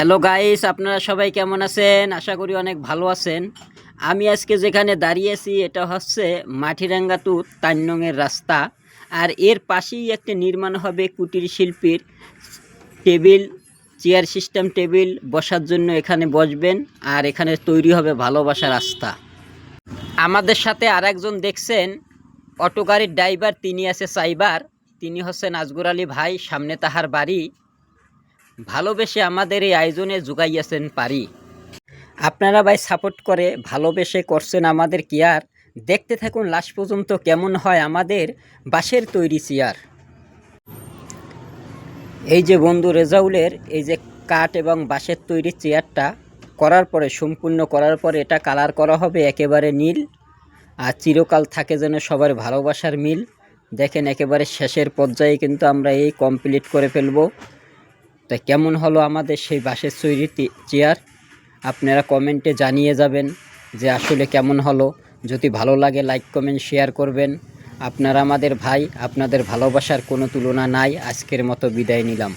Hello guys আপনারা সবাই কেমন আছেন? আশা করি অনেক ভালো আছেন। আমি আজকে যেখানে দাঁড়িয়েছি এটা হচ্ছে মাটিরাঙ্গা টু তান্নংয়ের রাস্তা। আর এর পাশেই একটা নির্মাণ হবে কুটির শিল্পীর টেবিল, চেয়ার সিস্টেম টেবিল, বসার জন্য এখানে বসবেন, আর এখানে তৈরি হবে ভালোবাসা রাস্তা। আমাদের সাথে আর একজন দেখছেন অটো গাড়ির ড্রাইভার, তিনি আছে সাইবার। তিনি হচ্ছেন আজগর আলী ভাই, সামনে তাহার বাড়ি। ভালোবেসে আমাদের এই আয়োজনে যোগাইয়াছেন পারি। আপনারা ভাই সাপোর্ট করে ভালোবেসে করছেন আমাদের কেয়ার। দেখতে থাকুন লাস্ট পর্যন্ত কেমন হয় আমাদের বাঁশের তৈরি চেয়ার। এই যে বন্ধু রেজাউলের এই যে কাঠ এবং বাঁশের তৈরি চেয়ারটা, করার পরে, সম্পূর্ণ করার পরে এটা কালার করা হবে একেবারে নীল। আর চিরকাল থাকে যেন সবার ভালোবাসার মিল। দেখেন একেবারে শেষের পর্যায়ে কিন্তু আমরা এই কমপ্লিট করে ফেলব। তো কেমন হলো আমাদের সেই বাসের তৈরি চেয়ার? আপনারা কমেন্টে জানিয়ে যাবেন যে আসলে কেমন হলো। যদি ভালো লাগে লাইক, কমেন্ট, শেয়ার করবেন। আপনারা আমাদের ভাই, আপনাদের ভালোবাসার কোনো তুলনা নাই। আজকের মতো বিদায় নিলাম।